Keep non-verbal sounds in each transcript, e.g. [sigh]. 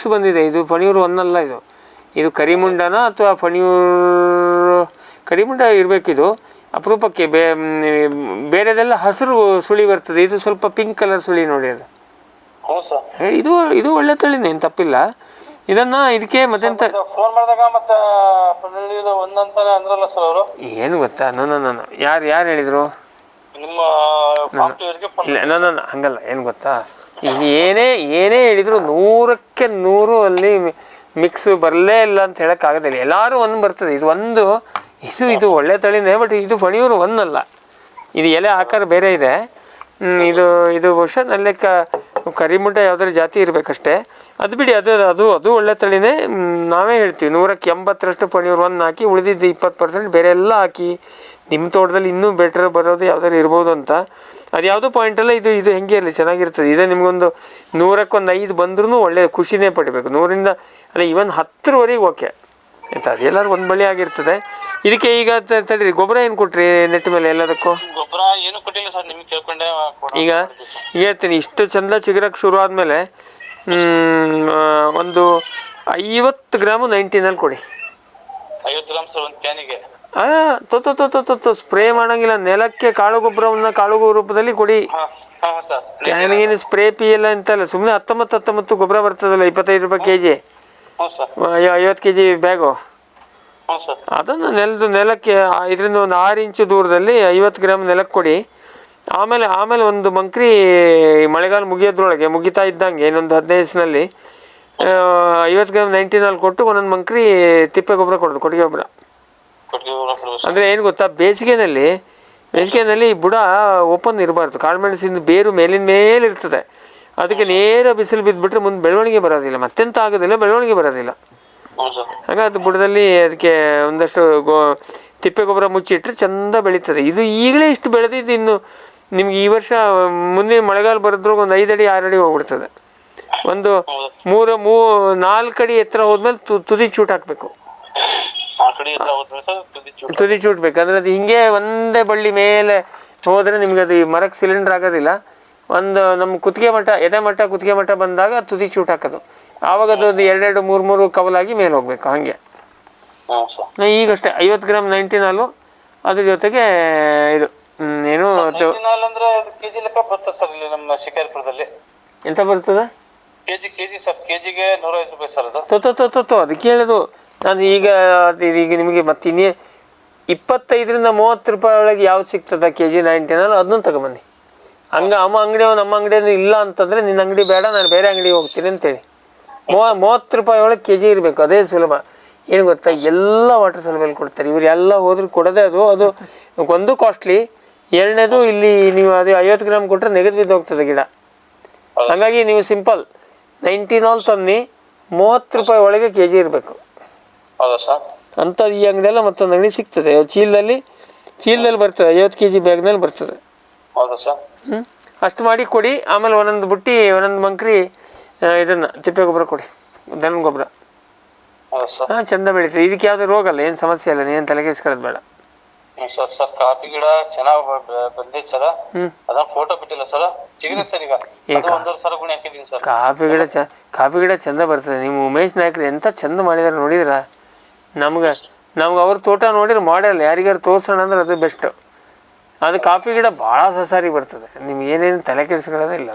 Mix ಬಂದಿದೆ. ಇದು ಪಣಿಯೂರು ಒಂದಲ್ಲ ಇದು. ಇದು ಕರಿಮುಂಡನ ಅಥವಾ ಪಣಿಯೂರು ಕರಿಮುಂಡ ಇರಬೇಕಿದು. ಅಪರೂಪಕ್ಕೆ ಬೇ ಬೇರೆದೆಲ್ಲ ಹಸಿರು ಸುಳಿ ಬರ್ತದೆ. ಇದು ಸ್ವಲ್ಪ ಪಿಂಕ್ ಕಲರ್ ಸುಳಿ ನೋಡಿ ಅದು. ಇದು ಇದು ಒಳ್ಳೆ ತಳಿನೇ ಏನು ತಪ್ಪಿಲ್ಲ. ಇದನ್ನ ಇದಕ್ಕೆ ಮತ್ತೆಂತ ಫೋನ್ ಮಾಡಿದಾಗ ಮತ್ತೆ ಪನ್ನಳ್ಳಿದು ಒಂದಂತಾನೆ ಅಂದ್ರಲ್ಲ ಸರ್ ಅವರು. ಏನು ಗೊತ್ತಾ? ನನ್ನ ನಾನು ಯಾರು ಯಾರು ಹೇಳಿದರು? ಇಲ್ಲ ನಾನು ಹಂಗಲ್ಲ. ಏನು ಗೊತ್ತಾ? ಏನೇ ಏನೇ ಹೇಳಿದ್ರು ನೂರಕ್ಕೆ ನೂರು ಅಲ್ಲಿ ಮಿಕ್ಸ್ ಬರಲೇ ಇಲ್ಲ ಅಂತ ಹೇಳೋಕ್ಕಾಗೋದಿಲ್ಲ ಎಲ್ಲರೂ ಒಂದು ಬರ್ತದೆ. ಇದು ಒಂದು, ಇದು ಇದು ಒಳ್ಳೆ ತಳಿನೇ ಬಟ್ ಇದು ಪಣಿಯೂರು ಒಂದಲ್ಲ. ಇದು ಎಲೆ ಆಕಾರ ಬೇರೆ ಇದೆ. ಇದು ಇದು ಬಹುಶಃ ನಲ್ಲಿ ಕ ಕರಿಮುಡ್ಡ ಯಾವ್ದಾದ್ರು ಜಾತಿ ಇರಬೇಕಷ್ಟೇ. ಅದು ಬಿಡಿ, ಅದು ಅದು ಅದು ಒಳ್ಳೆ ತಳಿನೇ. ನಾವೇ ಹೇಳ್ತೀವಿ. ನೂರಕ್ಕೆ ಎಂಬತ್ತರಷ್ಟು ಪಣಿಯೂರು ಒಂದು ಹಾಕಿ, ಉಳಿದಿದ್ದು ಇಪ್ಪತ್ತು ಪರ್ಸೆಂಟ್ ಬೇರೆ ಎಲ್ಲ ಹಾಕಿ ನಿಮ್ಮ ತೋಟದಲ್ಲಿ ಇನ್ನೂ ಬೆಟರ್ ಬರೋದು ಯಾವ್ದಾದ್ರು ಇರ್ಬೋದು ಅಂತ. ಅದು ಯಾವುದೋ ಅಲ್ಲ ಇದು ಇದು ಹೆಂಗೆ ಇರಲಿ ಚೆನ್ನಾಗಿರ್ತದೆ. ಇದೇ ನಿಮಗೊಂದು ನೂರಕ್ಕೊಂದು ಐದು ಬಂದ್ರೂ ಒಳ್ಳೆ ಖುಷಿನೇ ಪಡಿಬೇಕು. ನೂರಿಂದ ಅಲ್ಲ ಇವನ್ ಹತ್ತರವರೆಗೆ ಓಕೆ ಆಯ್ತಾ ಅದು ಎಲ್ಲರೂ ಒಂದು ಬಳಿ ಆಗಿರ್ತದೆ. ಇದಕ್ಕೆ ಈಗ ತಡೀರಿ ಗೊಬ್ಬರ ಏನು ಕೊಟ್ರಿ ನೆಟ್ಟ ಮೇಲೆ ಎಲ್ಲದಕ್ಕೂ? ಗೊಬ್ಬರ ಏನು ಕೊಟ್ಟಿಲ್ಲ ಸರ್ ನಿಮ್ಗೆ ಕೇಳ್ಕೊಂಡೆ ಈಗ ಈಗ ಹೇಳ್ತೀನಿ ಇಷ್ಟು ಚಂದ ಚಿಗುರಕ್ಕೆ ಶುರು ಆದಮೇಲೆ ಒಂದು ಐವತ್ತು ಗ್ರಾಮು ನೈಂಟಿನಲ್ಲಿ ಕೊಡಿ. ಐವತ್ತು ಗ್ರಾಮ್ ಸರ್ ಒಂದು ಕ್ಯಾನಿಗೆ. ತೊತ್ತು ತೊತ್ತು ತೊತ್ತು ಸ್ಪ್ರೇ ಮಾಡಂಗಿಲ್ಲ. ನೆಲಕ್ಕೆ ಕಾಳು ಗೊಬ್ಬರವನ್ನ ಕಾಳು ರೂಪದಲ್ಲಿ ಕೊಡಿ. ಸ್ಪ್ರೇ ಪಿ ಎಲ್ಲ ಅಂತಲ್ಲ ಸುಮ್ಮನೆ ಹತ್ತೊಂಬತ್ತು ಹತ್ತೊಂಬತ್ತು ಗೊಬ್ಬರ ಬರ್ತದಲ್ಲ ಇಪ್ಪತ್ತೈದು ರೂಪಾಯಿ ಕೆ ಜಿ ಐವತ್ತು ಕೆ ಜಿ ಬ್ಯಾಗು ಅದನ್ನು ನೆಲದ ನೆಲಕ್ಕೆ ಇದರಿಂದ ಒಂದು ಆರು ಇಂಚು ದೂರದಲ್ಲಿ ಐವತ್ತು ಗ್ರಾಮ್ ನೆಲಕ್ಕೆ ಕೊಡಿ. ಆಮೇಲೆ ಆಮೇಲೆ ಒಂದು ಮಂಕ್ರಿ ಮಳೆಗಾಲ ಮುಗಿಯೋದ್ರೊಳಗೆ ಮುಗಿತಾ ಇದ್ದಂಗೆ ಇನ್ನೊಂದು ಹದಿನೈದು ದಿವಸದಲ್ಲಿ ಐವತ್ತು ಗ್ರಾಮ್ ನೈಂಟಿನಲ್ಲಿ ಕೊಟ್ಟು ಒಂದೊಂದು ಮಂಕ್ರಿ ತಿಪ್ಪೆ ಗೊಬ್ಬರ ಕೊಡೋದು ಕೊಟ್ಟಿಗೆ ಗೊಬ್ಬರ ಕೊಟ್ಟಿಗೆ ಗೊಬ್ಬರ ಕೊಡ್ಬೇಕು ಸರ್ ಅಂದರೆ ಏನು ಗೊತ್ತಾ ಬೇಸಿಗೆನಲ್ಲಿ ಬೇಸಿಗೆನಲ್ಲಿ ಬುಡ ಓಪನ್ ಇರಬಾರ್ದು. ಕಾಳುಮೆಣಸಿನ ಬೇರು ಮೇಲಿನ ಮೇಲೆ ಇರ್ತದೆ. ಅದಕ್ಕೆ ನೇರ ಬಿಸಿಲು ಬಿದ್ದುಬಿಟ್ರೆ ಮುಂದೆ ಬೆಳವಣಿಗೆ ಬರೋದಿಲ್ಲ. ಮತ್ತೆಂತ ಆಗೋದಿಲ್ಲ ಬೆಳವಣಿಗೆ ಬರೋದಿಲ್ಲ. ಹಾಗೆ ಅದು ಬುಡದಲ್ಲಿ ಅದಕ್ಕೆ ಒಂದಷ್ಟು ಗೋ ತಿಪ್ಪೆ ಗೊಬ್ಬರ ಮುಚ್ಚಿಟ್ರೆ ಚಂದ ಬೆಳೀತದೆ. ಇದು ಈಗಲೇ ಇಷ್ಟು ಬೆಳೆದಿದ್ದು ಇನ್ನು ನಿಮ್ಗೆ ಈ ವರ್ಷ ಮುಂದಿನ ಮಳೆಗಾಲ ಬರೋದ್ರಾಗ ಒಂದು ಐದು ಅಡಿ ಆರು ಅಡಿ ಹೋಗ್ಬಿಡ್ತದೆ. ಒಂದು ಮೂರು ಮೂ ನಾಲ್ಕು ಅಡಿ ಎತ್ತರ ಹೋದ್ಮೇಲೆ ತುದಿ ಚೂಟ್ ಹಾಕಬೇಕು. ತುದಿ ತುದಿ ಚೂಟ್ಬೇಕು ಅಂದ್ರೆ ಅದು ಹಿಂಗೆ ಒಂದೇ ಬಳ್ಳಿ ಮೇಲೆ ಹೋದರೆ ನಿಮ್ಗೆ ಅದು ಈ ಮರಕ್ಕೆ ಸಿಲಿಂಡರ್ ಆಗೋದಿಲ್ಲ. ಒಂದು ನಮ್ಮ ಕುತ್ತಿಗೆ ಮಟ್ಟ ಎದೆ ಮಟ್ಟ ಕುತ್ತಿಗೆ ಮಟ್ಟ ಬಂದಾಗ ತುದಿ ಚೂಟ್ ಹಾಕೋದು. ಆವಾಗ ಅದು ಒಂದು ಎರಡೆರಡು ಮೂರು ಮೂರು ಕವಲಾಗಿ ಮೇಲೆ ಹೋಗ್ಬೇಕು ಹಾಗೆ. ಈಗಷ್ಟೇ ಐವತ್ತು ಗ್ರಾಮ್ ನೈಂಟಿನಾಲು ಅದ್ರ ಜೊತೆಗೆ ಇದು ಏನು ಎಂತ ಬರ್ತದೆ? ಕೆಜಿ ಕೆಜಿ ಸರ್ ಕೆಜಿಗೆ ನೂರೈವತ್ತು ರೂಪಾಯಿ ಸರ್ ಅದು. ತೊ ತೊ ತೊ ತೊ ಅದು ಕೇಳೋದು ನಾನು ಈಗ ಅದು ಈಗ ನಿಮಗೆ ಮತ್ತೆ ಇನ್ನೇ ಇಪ್ಪತ್ತೈದರಿಂದ ಮೂವತ್ತು ರೂಪಾಯಿ ಒಳಗೆ ಯಾವ್ದು ಸಿಗ್ತದೆ ಕೆ ಜಿ ನೈಂಟಿನಲ್ಲಿ? ಅದನ್ನು ತಗೊಂಬನ್ನಿ. ಹಂಗೆ ಅಮ್ಮ ಅಂಗಡಿ ನಮ್ಮ ಅಂಗಡಿಯಲ್ಲಿ ಇಲ್ಲ ಅಂತಂದರೆ ನಿನ್ನ ಅಂಗಡಿ ಬೇಡ ನಾನು ಬೇರೆ ಅಂಗಡಿಗೆ ಹೋಗ್ತೀನಿ ಅಂತೇಳಿ. ಮೂವ ಮೂವತ್ತು ರೂಪಾಯಿ ಒಳಗೆ ಕೆ ಜಿ ಇರಬೇಕು ಅದೇ ಸುಲಭ. ಏನು ಗೊತ್ತಾ ಎಲ್ಲ ವಾಟರ್ ಸಲುಬಲ್ಲಿ ಕೊಡ್ತಾರೆ. ಇವ್ರು ಎಲ್ಲ ಹೋದ್ರು ಕೊಡೋದೇ ಅದು. ಅದು ಒಂದು ಕಾಸ್ಟ್ಲಿ ಎರಡನೇದು ಇಲ್ಲಿ ನೀವು ಅದು ಐವತ್ತು ಗ್ರಾಮ್ ಕೊಟ್ಟರೆ ನೆಗೆದು ಬಿದ್ದು ಹೋಗ್ತದೆ ಗಿಡ ಹಾಗಾಗಿ ನೀವು ಸಿಂಪಲ್ ನೈಂಟಿನಾಲ್ ತನ್ನಿ ಮೂವತ್ತು ರೂಪಾಯಿ ಒಳಗೆ ಕೆ ಜಿ ಇರಬೇಕು. ಹೌದಾ ಸರ್? ಅಂಥದ್ದು ಈ ಅಂಗಡಿಯೆಲ್ಲ ಮತ್ತೊಂದು ಅಂಗಡಿ ಸಿಗ್ತದೆ. ಚೀಲದಲ್ಲಿ ಚೀಲದಲ್ಲಿ ಬರ್ತದೆ. ಐವತ್ತು ಕೆ ಜಿ ಬ್ಯಾಗ್ನಲ್ಲಿ ಬರ್ತದೆ. ಹೌದಾ ಸರ್? ಹ್ಞೂ ಅಷ್ಟು ಮಾಡಿ ಕೊಡಿ. ಆಮೇಲೆ ಒಂದೊಂದು ಬುಟ್ಟಿ ಒಂದೊಂದು ಮಂಕ್ರಿ ಇದನ್ನು ತಿಪ್ಪೆ ಗೊಬ್ಬರ ಕೊಡಿ. ದನ ಗೊಬ್ಬರ. ಹಾಂ ಚಂದ ಬೆಳೀತದೆ. ಇದಕ್ಕೆ ಯಾವುದೇ ರೋಗ ಅಲ್ಲ. ಏನು ಸಮಸ್ಯೆ ಇಲ್ಲ. ನೀನು ತಲೆಕೆಡಿಸ್ಕೊಳ್ಳೋದು ಬೇಡ. ಸರ್ ಸರ್ ಕಾಫಿ ಗಿಡ ಚೆನ್ನಾಗಿ ಬಂದಿದೆ ಸರ್. ಅದನ್ನ ಫೋಟೋ ಬಿಟ್ಟಿಲ್ಲ ಸರ್. ಚಿಗಿದೆ ಸರ್ ಈಗ. ಅದು ಒಂದೂವರೆ ಸಾವಿರ ಗುಣಿ ಹಾಕಿದ್ದೀನಿ ಸರ್. ಕಾಫಿ ಗಿಡ ಚ ಕಾಫಿ ಗಿಡ ಚಂದ ಬರ್ತದೆ. ನಿಮ್ಮ ಉಮೇಶ್ ನಾಯ್ಕರು ಎಂತ ಚಂದ ಮಾಡಿದಾರೆ ನೋಡಿದ್ರ? ನಮ್ಗೆ ನಮ್ಗೆ ಅವ್ರ ತೋಟ ನೋಡಿದ್ರೆ ಮಾಡಲ್ಲ ಯಾರಿಗಾರು ತೋರ್ಸೋಣ ಅಂದ್ರೆ ಅದು ಬೆಸ್ಟ್ ಅದು ಕಾಫಿ ಗಿಡ ಭಾಳ ಸಸಾರಿ ಬರ್ತದೆ. ನಿಮ್ಗೆ ಏನೇನು ತಲೆ ಕೆಡಿಸ್ಕೊಳ್ಳೋದೇ ಇಲ್ಲ.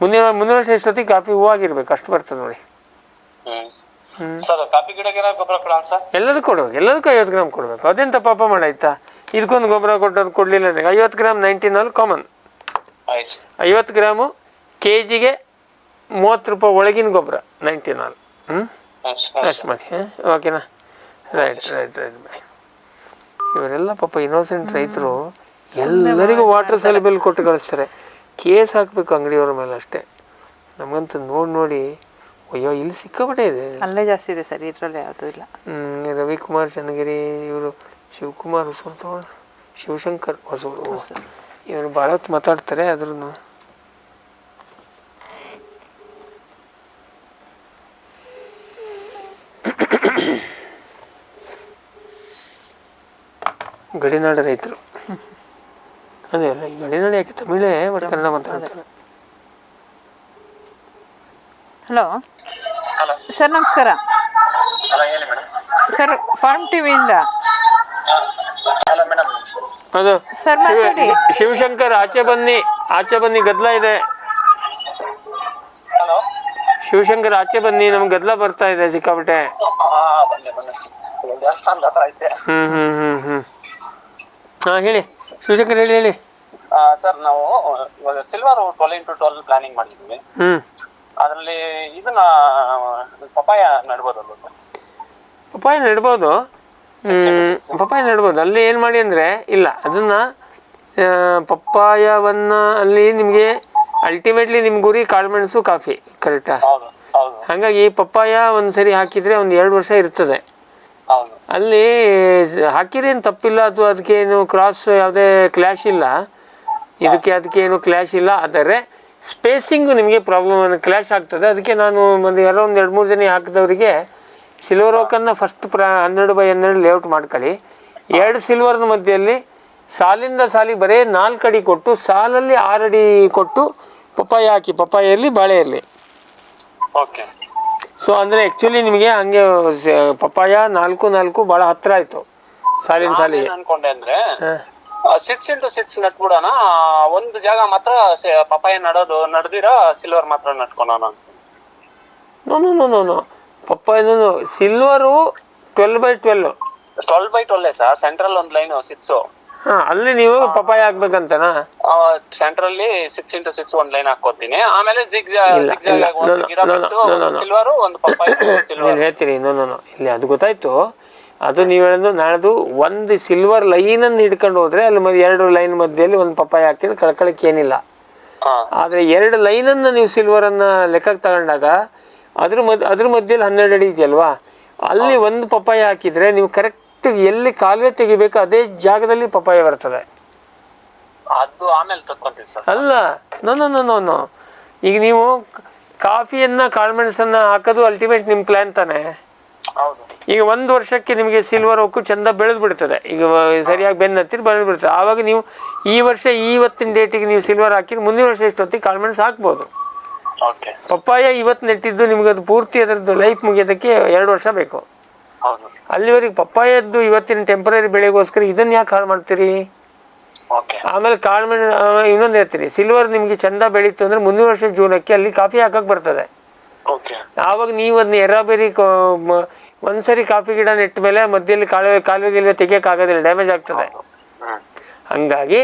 ಮುಂದಿನ ಮುಂದಿನ ವರ್ಷ ಎಷ್ಟೊತ್ತಿಗೆ ಕಾಫಿ ಹೂವಾಗಿರ್ಬೇಕು ಅಷ್ಟು ಬರ್ತದೆ ನೋಡಿ. ಎಲ್ಲದಕ್ಕೂ ಕೊಡ್ಬೇಕು. ಎಲ್ಲದಕ್ಕೂ ಐವತ್ತು ಗ್ರಾಮ್ ಕೊಡ್ಬೇಕು. ಅದೆಂತ ಪಾಪ ಮಾಡಾಯ್ತಾ? ಇದಕ್ಕೊಂದು ಗೊಬ್ಬರ ಕೊಟ್ಟು ಕೊಡಲಿಲ್ಲ ನನಗೆ ಐವತ್ತು ಗ್ರಾಮ್ ನೈಂಟಿನಲ್ಲಿ ಕಾಮನ್ ಐವತ್ತು ಗ್ರಾಮು ಕೆ ಜಿಗೆ ಮೂವತ್ತು ರೂಪಾಯಿ ಒಳಗಿನ ಗೊಬ್ಬರ ನೈಂಟಿನಲ್ಲಿ ಹ್ಞೂ ಅಷ್ಟು ಮಾಡಿ ಹಾಂ? ಓಕೆನಾ ರೈಟ್ ರೈಟ್ ರೈಟ್ ಬಾಯ್ ಇವರೆಲ್ಲ ಪಾಪ ಇನ್ನೋಸೆಂಟ್ ರೈತರು ಎಲ್ಲರಿಗೂ ವಾಟರ್ ಸೆಲೆಬಲ್ ಕೊಟ್ಟು ಕಳಿಸ್ತಾರೆ. ಕೇಸ್ ಹಾಕಬೇಕು ಅಂಗಡಿಯವ್ರ ಮೇಲೆ ಅಷ್ಟೇ. ನಮಗಂತೂ ನೋಡಿ ನೋಡಿ ಅಯ್ಯೋ ಇಲ್ಲಿ ಸಿಕ್ಕಾಪಟ್ಟೆ ಇದೆ. ಅಲ್ಲೇ ಜಾಸ್ತಿ ಇದೆ ಸರ್ ಇದರಲ್ಲಿ ಯಾವುದೂ ಇಲ್ಲ. ರವಿಕುಮಾರ್ ಚನ್ನಗಿರಿ ಇವರು ಶಿವಕುಮಾರ್ ಹೊಸೂರು ತಗೊಂಡು ಶಿವಶಂಕರ್ ಹೊಸೂರು. ಇವರು ಭಾಳ ಹೊತ್ತು ಮಾತಾಡ್ತಾರೆ ಅದ್ರೂ ಗಡಿನಾಡ ರೈತರು. ಅದೇ ಅಲ್ಲ ಈ ಗಡಿನಾಡು ಯಾಕೆ ತಮಿಳೇ ಬಟ್ ಕನ್ನಡ ಮಾತಾಡ್ತಾರೆ? ಹಲೋ. ಸರ್ ನಮಸ್ಕಾರ. ಹಲೋ ಹೇಳಿ ಮೇಡಮ್. ಸರ್ ಫಾರ್ಮ್ ಟಿವಿಯಿಂದ ಅದು. ಶಿವಶಂಕರ್ ಆಚೆ ಬನ್ನಿ. ಆಚೆ ಬನ್ನಿ ಗದ್ಲ ಇದೆ. ಹಲೋ ಶಿವಶಂಕರ್ ಆಚೆ ಬನ್ನಿ. ನಮ್ಗೆ ಗದ್ಲ ಬರ್ತಾ ಇದೆ ಸಿಕ್ಕಾಪಟ್ಟೆ. ಹ್ಮ್ ಹ್ಮ್ ಹ್ಮ್ ಹ್ಮ್. ಹಾ ಹೇಳಿ. ಶಿವಶಂಕರ್ ಹೇಳಿ ಹೇಳಿ. ಸರ್ ನಾವು ಇವಾಗ silver twelve into twelve planning ಮಾಡಿದ್ವಿ. ಅದರಲ್ಲಿ ಇದನ್ನ ಪಪಾಯ ನಡ್ಬೋದಲ್ವ ಸರ್? ಪಪ್ಪಾಯ ನೆಡ್ಬೋದು. ಪಪ್ಪಾಯ ನೆಡ್ಬೋದು. ಅಲ್ಲಿ ಏನು ಮಾಡಿ ಅಂದರೆ ಇಲ್ಲ ಅದನ್ನು ಪಪ್ಪಾಯವನ್ನು ಅಲ್ಲಿ ನಿಮಗೆ ಅಲ್ಟಿಮೇಟ್ಲಿ ನಿಮ್ಮ ಗುರಿ ಕಾಳುಮೆಣಸು ಕಾಫಿ ಕರೆಕ್ಟಾ ಹಾಗಾಗಿ ಪಪ್ಪಾಯ ಒಂದು ಸರಿ ಹಾಕಿದರೆ ಒಂದು ಎರಡು ವರ್ಷ ಇರ್ತದೆ. ಅಲ್ಲಿ ಏನು ತಪ್ಪಿಲ್ಲ ಅಥವಾ ಅದಕ್ಕೇನು ಕ್ರಾಸ್ ಯಾವುದೇ ಕ್ಲ್ಯಾಶ್ ಇಲ್ಲ. ಇದಕ್ಕೆ ಅದಕ್ಕೆ ಏನು ಕ್ಲ್ಯಾಶ್ ಇಲ್ಲ. ಆದರೆ ಸ್ಪೇಸಿಂಗು ನಿಮಗೆ ಪ್ರಾಬ್ಲಮ್ ಕ್ಲ್ಯಾಶ್ ಆಗ್ತದೆ. ಅದಕ್ಕೆ ನಾನು ಒಂದು ಯಾರೋ ಒಂದು ಎರಡು ಮೂರು ಜನ ಹಾಕಿದವರಿಗೆ ಸಿಲ್ವರ್ ಓಕನ್ನ ಫಸ್ಟ್ ಪ್ರ ಹನ್ನೆರಡು ಬೈ ಹನ್ನೆರಡು ಲೇಔಟ್ ಮಾಡ್ಕೊಳ್ಳಿ. ಎರಡು ಸಿಲ್ವರ್ನ ಮಧ್ಯದಲ್ಲಿ ಸಾಲಿಂದ ಸಾಲಿಗೆ ಬರೀ ನಾಲ್ಕು ಅಡಿ ಕೊಟ್ಟು ಸಾಲಲ್ಲಿ ಆರು ಅಡಿ ಕೊಟ್ಟು ಪಪ್ಪಾಯ ಹಾಕಿ ಪಪ್ಪಾಯಲ್ಲಿ ಬಾಳೆ ಇರಲಿ ಓಕೆ. ಸೊ ಅಂದರೆ ಆ್ಯಕ್ಚುಲಿ ನಿಮಗೆ ಹಂಗೆ ಪಪ್ಪಾಯ ನಾಲ್ಕು ನಾಲ್ಕು ಭಾಳ ಹತ್ತಿರ ಆಯಿತು. ಸಾಲಿನ ಸಾಲಿಗೆ. ಅನ್ಕೊಂಡೆ ಅಂದರೆ ಸಿಕ್ಸ್ ಇಂಟು ಸಿಕ್ಸ್ ನಟ್ಬಿಡೋಣ. ಒಂದು ಜಾಗ ಮಾತ್ರ ಪಪ್ಪಾಯಿ ಪಪಾಯ ನಡೋದು ನಡೆದಿರೋ ಸಿಲ್ವರ್ ಮಾತ್ರ ನಟ್ಕೊಳೋಣ no no no no no ಇದೊಂದು silver twelve by twelve twelve by twelve sir central ಒಂದು ಲೈನ್ ಸಿಕ್ಸ್ ಹಾಂ ಅಲ್ಲಿ ನೀವು ಪಪ್ಪಾಯ ಹಾಕ್ಬೇಕಂತನಾ? ಸೆಂಟ್ರಲ್ಲಿ ಸಿಕ್ಸ್ ಇಂಟು ಸಿಕ್ಸ್ ಒಂದ್ ಲೈನ್ ಹಾಕೋತೀನಿ ಆಮೇಲೆ ಜಿಗ್. ಸಿಲ್ವರು ಒಂದು ಪಪ್ಪಾಯ ಸಿಲ್ವರ್ [coughs] ಹೇಳ್ತೀನಿ ನೋ ಇಲ್ಲಿ ಅದು ಗೊತ್ತಾಯ್ತು. ಅದು ನೀವು ಹೇಳೋದು ನಾಳೆದು ಒಂದು ಸಿಲ್ವರ್ ಲೈನನ್ನು ಹಿಡ್ಕೊಂಡು ಹೋದ್ರೆ ಅಲ್ಲಿ ಮ ಎರಡು ಲೈನ್ ಮಧ್ಯದಲ್ಲಿ ಒಂದು ಪಪ್ಪಾಯ ಹಾಕಿದ್ರೆ ಕಳ್ಕೊಳಕ್ಕೆ ಏನಿಲ್ಲ. ಆದ್ರೆ ಎರಡು ಎರಡು ಲೈನನ್ನು ನೀವು ಸಿಲ್ವರನ್ನು ಲೆಕ್ಕಕ್ಕೆ ತಗೊಂಡಾಗ ಅದ್ರ ಮದ್ ಅದ್ರ ಮಧ್ಯದಲ್ಲಿ ಹನ್ನೆರಡು ಅಡಿ ಇದೆಯಲ್ವಾ? ಅಲ್ಲಿ ಒಂದು ಪಪ್ಪಾಯ ಹಾಕಿದರೆ ನೀವು ಕರೆಕ್ಟ್ ಎಲ್ಲಿ ಕಾಲುವೆ ತೆಗಿಬೇಕು ಅದೇ ಜಾಗದಲ್ಲಿ ಪಪ್ಪಾಯ ಬರ್ತದೆ. ಅದು ಆಮೇಲೆ ತಕ್ಕೊಂತೀವಿ ಸರ್. ಅಲ್ಲ no no no no no. ಈಗ ನೀವು ಕಾಫಿಯನ್ನು ಕಾಳುಮೆಣಸನ್ನು ಹಾಕೋದು ಅಲ್ಟಿಮೇಟ್ ನಿಮ್ಮ ಪ್ಲ್ಯಾನ್ ತಾನೆ? ಈಗ ಒಂದು ವರ್ಷಕ್ಕೆ ನಿಮಗೆ ಸಿಲ್ವರ್ ಹೋಗು ಚಂದ ಬೆಳೆದು ಬಿಡ್ತದೆ ಈಗ ಸರಿಯಾಗಿ ಬೆನ್ನು ಹತ್ತಿರ ಬೆಳೆದು ಬಿಡ್ತದೆ ಆವಾಗ ನೀವು ಈ ವರ್ಷ ಇವತ್ತಿನ ಡೇಟಿಗೆ ನೀವು ಸಿಲ್ವರ್ ಹಾಕಿದ್ರೆ ಮುಂದಿನ ವರ್ಷ ಇಷ್ಟೊತ್ತಿಗೆ ಕಾಳುಮೆಣಸು ಹಾಕ್ಬೋದು? ಪಪ್ಪಾಯ ಇವತ್ತು ನೆಟ್ಟಿದ್ದು ನಿಮ್ಗೆ ಅದು ಪೂರ್ತಿ ಅದರದ್ದು ಲೈಫ್ ಮುಗಿಯೋದಕ್ಕೆ ಎರಡು ವರ್ಷ ಬೇಕು. ಅಲ್ಲಿವರೆಗೆ ಪಪ್ಪಾಯದ್ದು ಇವತ್ತಿನ ಟೆಂಪರರಿ ಬೆಳೆಗೋಸ್ಕರ ಇದನ್ನ ಯಾಕೆ ಹಾಳು ಮಾಡ್ತೀರಿ? ಆಮೇಲೆ ಆಮೇಲೆ ಕಾಳುಮೆಣ ಇನ್ನೊಂದು ಹೇಳ್ತೀರಿ ಸಿಲ್ವರ್ ನಿಮಗೆ ಚಂದ ಬೆಳೀತು ಅಂದ್ರೆ ಮುಂದಿನ ವರ್ಷ ಜೂನಕ್ಕೆ ಅಲ್ಲಿ ಕಾಫಿ ಹಾಕಕ್ಕೆ ಬರ್ತದೆ. ಆವಾಗ ನೀವು ಅದನ್ನ ಎರಾಬೇರಿ ಒಂದ್ಸರಿ ಕಾಫಿ ಗಿಡ ನೆಟ್ಟ ಮೇಲೆ ಮಧ್ಯದಲ್ಲಿ ಕಾಲುವೆ ಕಾಲುವೆ ಗಿಲುವೆ ತೆಗಿಯೋಕ್ಕಾಗೋದಿಲ್ಲ ಡ್ಯಾಮೇಜ್ ಆಗ್ತದೆ. ಹಾಗಾಗಿ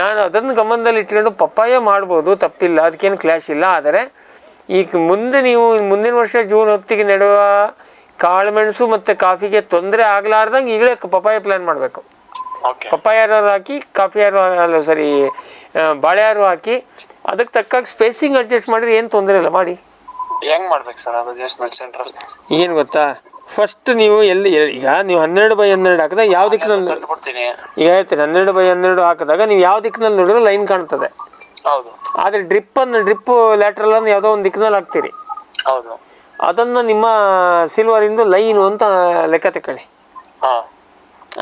ನಾನು ಅದನ್ನು ಗಮನದಲ್ಲಿ ಇಟ್ಕೊಂಡು ಪಪ್ಪಾಯ ಮಾಡ್ಬೋದು ತಪ್ಪಿಲ್ಲ ಅದಕ್ಕೇನು ಕ್ಲಾಶ್ ಇಲ್ಲ. ಆದರೆ ಈಗ ಮುಂದೆ ನೀವು ಮುಂದಿನ ವರ್ಷ ಜೂನ್ ಹೊತ್ತಿಗೆ ನೆಡುವ ಕಾಳುಮೆಣಸು ಮತ್ತು ಕಾಫಿಗೆ ತೊಂದರೆ ಆಗಲಾರ್ದಂಗೆ ಈಗಲೇ ಪಪ್ಪಾಯ ಪ್ಲ್ಯಾನ್ ಮಾಡಬೇಕು. ಓಕೆ ಪಪ್ಪಾಯ ಯಾರು ಹಾಕಿ ಕಾಫಿ ಯಾರು ಅಲ್ಲ ಸರಿ ಬಾಳೆ ಯಾರು ಹಾಕಿ ಅದಕ್ಕೆ ತಕ್ಕಾಗಿ ಸ್ಪೇಸಿಂಗ್ ಅಡ್ಜಸ್ಟ್ ಮಾಡಿದ್ರೆ ಏನು ತೊಂದರೆ ಇಲ್ಲ ಮಾಡಿ. ಹೆಂಗೆ ಮಾಡ್ಬೇಕು ಸರ್ ಅದು ಅಡ್ಜಸ್ಟ್ಮೆಂಟ್ ಸೆಂಟ್ರಲ್ ಏನು ಗೊತ್ತಾ? ಫಸ್ಟ್ ನೀವು ಎಲ್ಲಿ ಈಗ ನೀವು ಹನ್ನೆರಡು ಬೈ ಹನ್ನೆರಡು ಹಾಕಿದಾಗ ಯಾವ ದಿಕ್ಕಿನಲ್ಲಿ ಈಗ ಹೇಳ್ತೀನಿ ಹನ್ನೆರಡು ಬೈ ಹನ್ನೆರಡು ಹಾಕಿದಾಗ ನೀವು ಯಾವ ದಿಕ್ಕಿನಲ್ಲಿ ನೋಡಿದ್ರೆ ಲೈನ್ ಕಾಣ್ತದೆ. ಹೌದು. ಆದರೆ ಡ್ರಿಪ್ಪನ್ನು ಲ್ಯಾಟ್ರಲ್ ಅನ್ನು ಯಾವುದೋ ಒಂದು ದಿಕ್ಕಿನಲ್ಲಿ ಹಾಕ್ತೀರಿ. ಹೌದು. ಅದನ್ನು ನಿಮ್ಮ ಸಿಲ್ವರಿಂದು ಲೈನು ಅಂತ ಲೆಕ್ಕ ತಕ್ಕಣಿ ಹಾಂ.